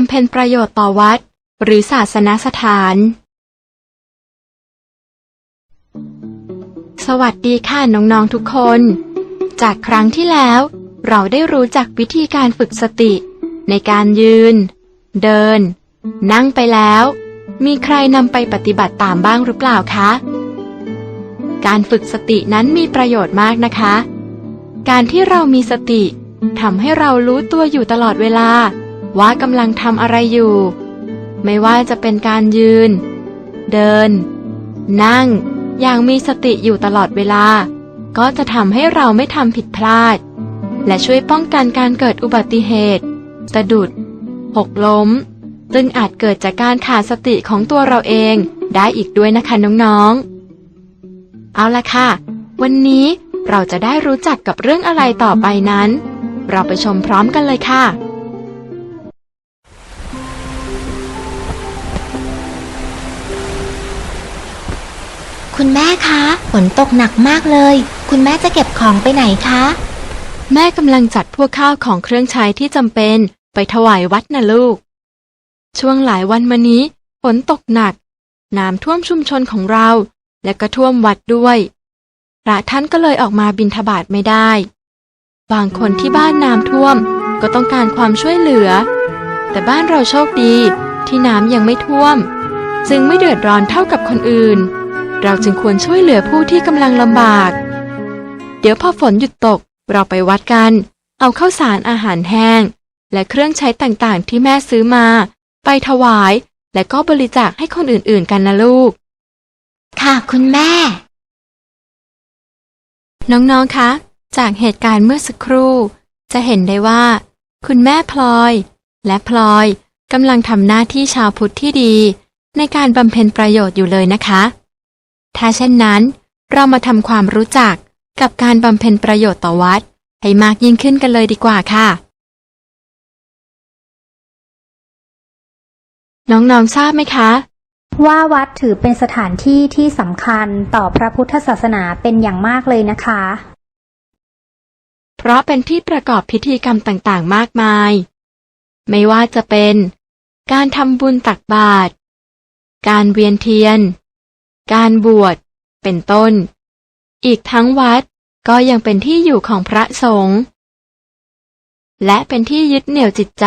ำเพ็ญประโยชน์ต่อวัด หรือศาสนสถาน สวัสดีค่ะน้องๆทุกคน จากครั้งที่แล้ว เราได้รู้จักวิธีการฝึกสติ ในการยืน เดิน นั่งไปแล้ว มีใครนำไปปฏิบัติตามบ้างหรือเปล่าคะ การฝึกสตินั้นมีประโยชน์มากนะคะ การที่เรามีสติทำให้เรารู้ตัวอยู่ตลอดเวลา ว่ากำลังทำอะไรอยู่ ไม่ว่าจะเป็นการยืน เดิน นั่ง อย่างมีสติอยู่ตลอดเวลา ก็จะทำให้เราไม่ทำผิดพลาด และช่วยป้องกันการเกิดอุบัติเหตุ สะดุด หกล้ม ซึ่งอาจเกิดจากการขาดสติของตัวเราเองได้อีกด้วยนะคะน้องๆ เอาละค่ะ วันนี้เราจะได้รู้จักกับเรื่องอะไรต่อไปนั้น เราไปชมพร้อมกันเลยค่ะ คุณแม่คะฝนตกหนักมากเลย คุณแม่จะเก็บของไปไหนคะ แม่กำลังจัดพวกข้าวของเครื่องใช้ที่จำเป็นไปถวายวัดนะลูก ช่วงหลายวันมานี้ฝนตกหนัก น้ำท่วมชุมชนของเรา และก็ท่วมวัดด้วยพระท่านก็เลยออกมาบิณฑบาตไม่ได้ บางคนที่บ้านน้ำท่วมก็ต้องการความช่วยเหลือ แต่บ้านเราโชคดีที่น้ำยังไม่ท่วม จึงไม่เดือดร้อนเท่ากับคนอื่น เราจึงควรช่วยเหลือผู้ที่กำลังลำบาก เดี๋ยวพอฝนหยุดตก เราไปวัดกัน เอาข้าวสารอาหารแห้ง และเครื่องใช้ต่างๆ ที่แม่ซื้อมา ไปถวาย และก็บริจาคให้คนอื่นๆ กันนะลูก ค่ะคุณแม่ น้องๆ คะ จากเหตุการณ์เมื่อสักครู่ จะเห็นได้ว่า คุณแม่พลอย และพลอยกำลังทำหน้าที่ชาวพุทธที่ดี ในการบำเพ็ญประโยชน์อยู่เลยนะคะ ถ้าเช่นนั้น เรามาทำความรู้จักกับการบำเพ็ญประโยชน์ต่อวัด ให้มากยิ่งขึ้นกันเลยดีกว่าค่ะ น้องๆทราบไหมคะ ว่าวัดถือเป็นสถานที่ที่สำคัญต่อพระพุทธศาสนาเป็นอย่างมากเลยนะคะ เพราะเป็นที่ประกอบพิธีกรรมต่างๆ มากมาย ไม่ว่าจะเป็น การทำบุญตักบาตรการเวียนเทียน การบวช เป็นต้น อีกทั้งวัดก็ยังเป็นที่อยู่ของพระสงฆ์และเป็นที่ยึดเหนี่ยวจิตใจ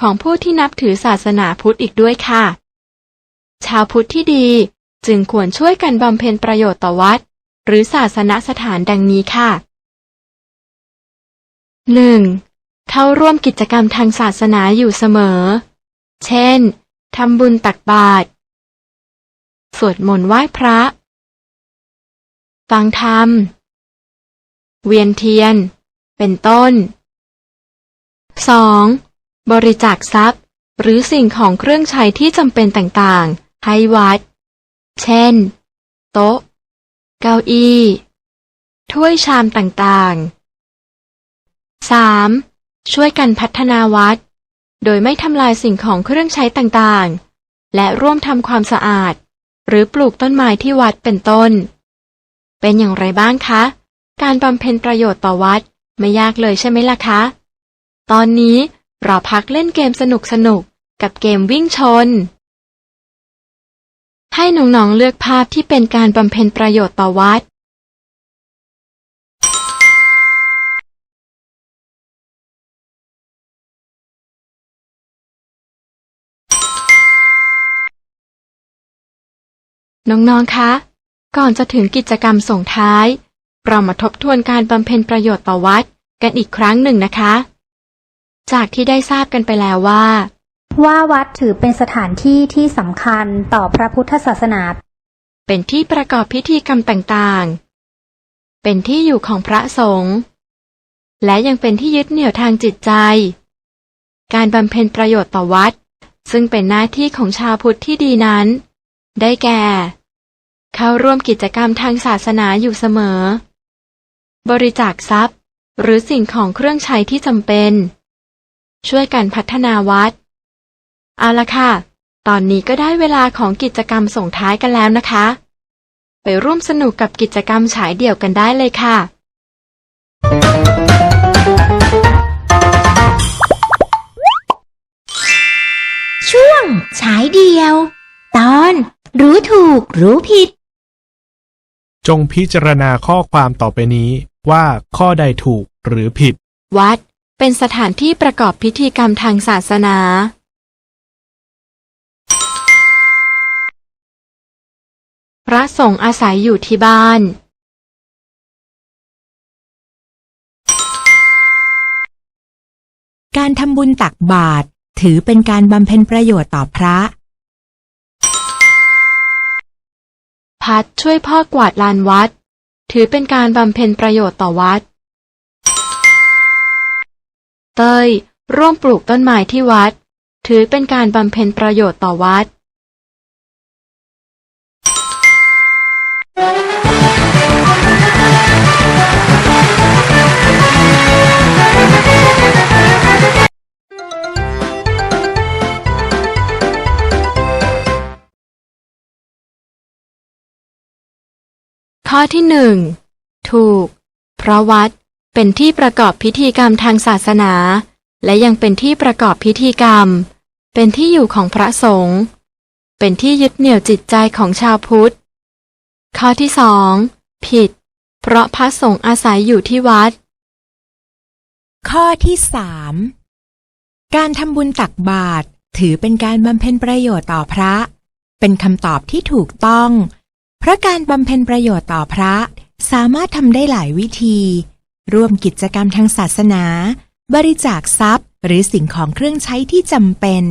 ของผู้ที่นับถือศาสนาพุทธอีกด้วยค่ะ ชาวพุทธที่ดีจึงควรช่วยกันบำเพ็ญประโยชน์ต่อวัด หรือศาสนสถานดังนี้ค่ะหนึ่งเข้าร่วมกิจกรรมทางศาสนาอยู่เสมอ เช่น ทำบุญตักบาตร สวดมนต์ไหว้พระ ฟังธรรม เวียนเทียน เป็นต้น 2. บริจาคทรัพย์ หรือสิ่งของเครื่องใช้ที่จำเป็นต่างๆ ให้วัด เช่น โต๊ะ เก้าอี้ ถ้วยชามต่างๆ 3. ช่วยกันพัฒนาวัด โดยไม่ทำลายสิ่งของเครื่องใช้ต่างๆ และร่วมทำความสะอาด หรือปลูกต้นไม้ที่วัดเป็นต้น เป็นอย่างไรบ้างคะ การบำเพ็ญประโยชน์ต่อวัดไม่ยากเลยใช่ไหมล่ะคะ ตอนนี้เราพักเล่นเกมสนุกสนุกับเกมวิ่งชน ให้น้องๆเลือกภาพที่เป็นการบำเพ็ญประโยชน์ต่อวัด น้องๆ คะ ก่อนจะถึงกิจกรรมส่งท้าย เรามาทบทวนการบำเพ็ญประโยชน์ต่อวัดกันอีกครั้งหนึ่งนะคะ จากที่ได้ทราบกันไปแล้วว่า ว่าวัดถือเป็นสถานที่ที่สำคัญต่อพระพุทธศาสนา เป็นที่ประกอบพิธีกรรมต่างๆ เป็นที่อยู่ของพระสงฆ์และยังเป็นที่ยึดเหนี่ยวทางจิตใจ การบำเพ็ญประโยชน์ต่อวัด ซึ่งเป็นหน้าที่ของชาวพุทธที่ดีนั้น ได้แก่ เข้าร่วมกิจกรรมทางศาสนาอยู่เสมอ บริจาคทรัพย์ หรือสิ่งของเครื่องใช้ที่จำเป็น ช่วยกันพัฒนาวัด เอาละค่ะ ตอนนี้ก็ได้เวลาของกิจกรรมส่งท้ายกันแล้วนะคะ ไปร่วมสนุกกับกิจกรรมฉายเดี่ยวกันได้เลยค่ะ ช่วงฉายเดียว ตอนรู้ถูกรู้ผิด จงพิจารณาข้อความต่อไปนี้ว่าข้อใดถูกหรือผิด วัด เป็นสถานที่ประกอบพิธีกรรมทางศาสนา พระสงฆ์อาศัยอยู่ที่บ้าน การทำบุญตักบาตรถือเป็นการบำเพ็ญประโยชน์ต่อพระ พัฒช่วยพ่อกวาดลานวัด ถือเป็นการบำเพ็ญประโยชน์ต่อวัด เตย ร่วมปลูกต้นไม้ที่วัด ถือเป็นการบำเพ็ญประโยชน์ต่อวัด ข้อที่หนึ่งถูก เพราะวัดเป็นที่ประกอบพิธีกรรมทางศาสนา และยังเป็นที่ประกอบพิธีกรรม เป็นที่อยู่ของพระสงฆ์เป็นที่ยึดเหนี่ยวจิตใจของชาวพุทธ ข้อที่สองผิด เพราะพระสงฆ์อาศัยอยู่ที่วัด ข้อที่สามการทำบุญตักบาตรถือเป็นการบำเพ็ญประโยชน์ต่อพระ เป็นคำตอบที่ถูกต้อง พราะการบำเพ็ญประโยชน์ต่อพระสามารถทำได้หลายวิธี ร่วมกิจกรรมทางศาสนา บริจาคทรัพย์ หรือสิ่งของเครื่องใช้ที่จำเป็น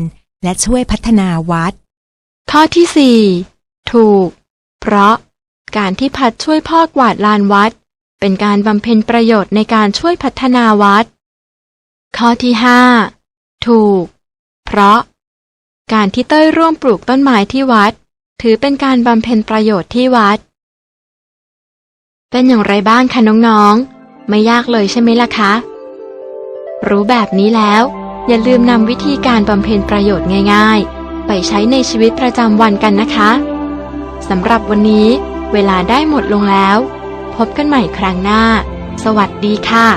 และช่วยพัฒนาวัด ข้อที่สี่ถูก เพราะการที่พัดช่วยพ่อกวาดลานวัด เป็นการบำเพ็ญประโยชน์ในการช่วยพัฒนาวัด ข้อที่ห้าถูก เพราะ การที่เต้ยร่วมปลูกต้นไม้ที่วัด ถือเป็นการบำเพ็ญประโยชน์ที่วัด เป็นอย่างไรบ้างคะน้องๆ ไม่ยากเลยใช่ไหมล่ะคะ รู้แบบนี้แล้ว อย่าลืมนำวิธีการบำเพ็ญประโยชน์ง่าย ๆ ไปใช้ในชีวิตประจำวันกันนะคะสำหรับวันนี้ เวลาได้หมดลงแล้ว พบกันใหม่ครั้งหน้า สวัสดีค่ะ